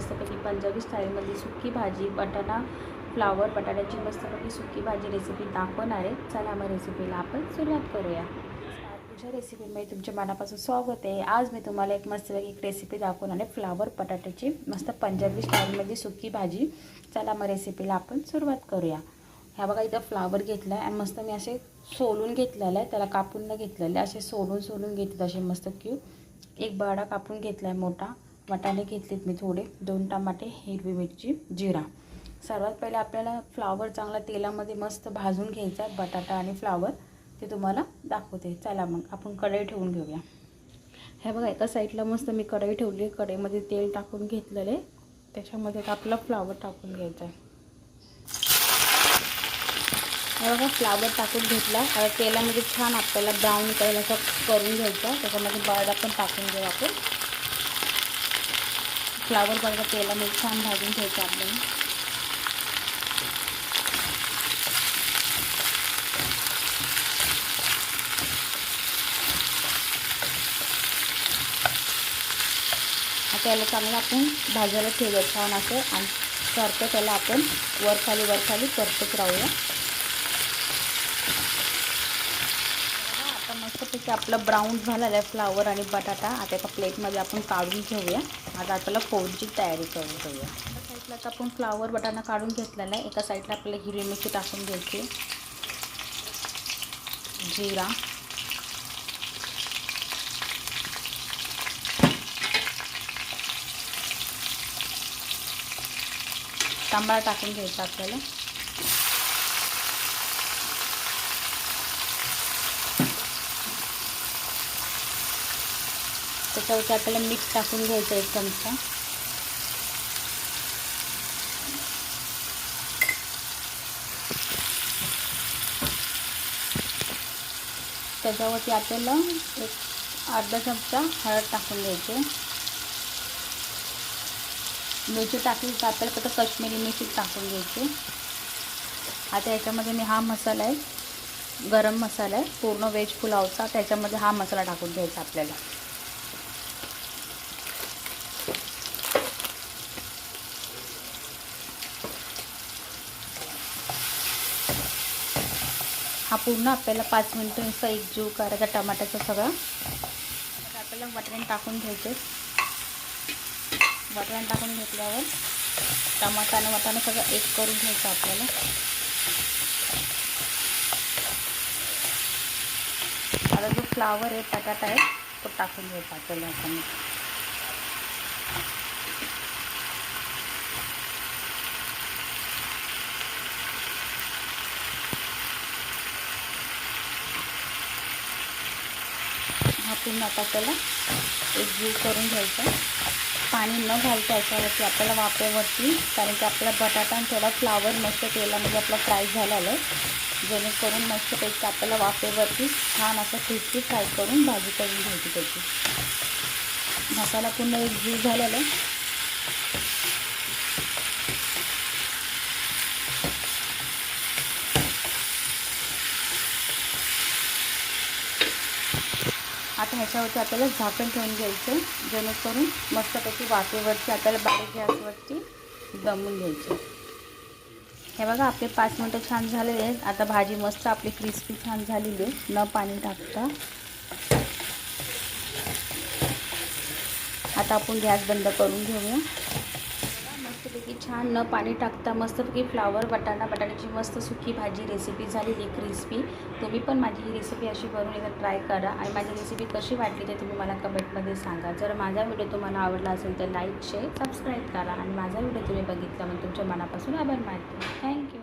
मस्तपैकी पंजाबी स्टाईलमध्ये सुकी भाजी बटाणा फ्लावर बटाट्याची मस्तपैकी सुकी भाजी रेसिपी दाखवणार आहे. चला मग रेसिपीला आपण सुरुवात करूया. तुझ्या रेसिपीमध्ये तुमच्या मनापासून स्वागत आहे. आज मी तुम्हाला एक मस्तपैकी एक रेसिपी दाखवणार आहे फ्लावर बटाट्याची मस्त पंजाबी स्टाईलमध्ये सुकी भाजी. चला मग रेसिपीला आपण सुरुवात करूया. ह्या बघा इथं फ्लावर घेतला आहे आणि मस्त मी असे सोलून घेतलेलं आहे. त्याला कापून न घेतलेलं आहे. असे सोलून सोलून घेतले असे मस्त क्यू एक बडा कापून घेतला आहे मोठा. वाटाणे घेतलेत मी थोडे. दोन टमाटे हिरवी मिरची जिरा. सर्वात पहिले आपल्याला फ्लावर चांगला तेलामध्ये मस्त भाजून घ्यायचा आहे बटाटा आणि फ्लावर ते तुम्हाला दाखवते. चला मग आपण कढई ठेवून घेऊया. हे बघा एका साईडला मस्त मी कढई ठेवली आहे. कढईमध्ये तेल टाकून घेतलेलं आहे. त्याच्यामध्ये आपला फ्लावर टाकून घ्यायचा आहे. हे बघा फ्लावर टाकून घेतला. आता तेलामध्ये छान आपल्याला ब्राऊन कलर असं करून घ्यायचं. त्याच्यामध्ये बर्डा पण टाकून घेऊ आपण. फ्लावर बर्डा तेलामध्ये छान भाजून घ्यायचं आपल्याला आता याला चांगलं आपण भाजायला ठेवूया छान असं. आणि करतो त्याला आपण वरखाली वरखाली करतच राहूया. आता आपलं ब्राऊन झालेलं आहे फ्लावर आणि बटाटा. आता एका प्लेटमध्ये आपण काढून घेऊया. आता आपल्याला फोडची तयारी करून घेऊया. एका साईडला आता आपण फ्लावर बटाटा काढून घेतलेला आहे. एका साईडला आपल्याला हिरवी मिरची टाकून घ्यायची जिरा. तांबडा टाकून घ्यायचा आपल्याला. त्याच्यावरती आपल्याला मिक्स टाकून घ्यायचं एक चमचा. त्याच्यावरती आपल्याला एक अर्धा चमचा हळद टाकून घ्यायचे. मिरची टाकली तर आपल्याला फक्त कश्मीरी मिरची टाकून घ्यायची. आता याच्यामध्ये मी हा मसाला आहे गरम मसाला आहे पूर्ण व्हेज पुलावचा त्याच्यामध्ये हा मसाला टाकून घ्यायचा आपल्याला. हा पूर्ण आपल्याला पाच मिनटं एक एकजीव करायचा टमाट्याचा सगळा. आता आपल्याला वाटण टाकून घ्यायचे वाटण टाकून घेतल्यावर टमाटा आणि वाटाणा सगळं एक करून घ्यायचं आपल्याला. आता जो फ्लावर आहे बटाटा आहे तो टाकून घ्यायचा आपल्याला. आपण हा आता त्याला. एक करून घ्यायचा. पाणी न घालता याच्यावरती आपल्याला वाफेवरती कारण की आपला बटाटा आणि थोडा फ्लावर मस्त तेलामध्ये आपला फ्राय झालेला आहे. जेणेकरून मस्तपैकी आपल्याला वाफेवरती छान असं क्रिस्पी फ्राय करून भाजी करून घ्यायची त्याची. मसाला पुन्हा एक झालेला आहे. आता ह्याच्यावरती आपल्याला झाकण ठेवून घ्यायचं जेणेकरून मस्तपैकी वाफेवरती आपल्याला बारीक गॅसवरती दमून घ्यायची हे बघा आपले पाच मिनटं छान झालेले आहेत. आता भाजी मस्त आपली क्रिस्पी छान झालेली आहे. न पाणी टाकता. आता आपण गॅस बंद करून घेऊया. मस्तपैकी छान न पाणी टाकता मस्तपैकी फ्लावर बटाणा बटाट्याची मस्त सुकी भाजी रेसिपी झालेली क्रिस्पी तुम्ही पण माझी ही रेसिपी अशी बनवून एकदा ट्राय करा आणि माझी रेसिपी कशी वाटली ते तुम्ही मला कमेंटमध्ये सांगा. जर माझा व्हिडिओ तुम्हाला आवडला असेल तर लाईक शेअर सबस्क्राईब करा आणि माझा व्हिडिओ तुम्ही बघितला म्हणून तुमच्या मनापासून आभार मानते. थँक्यू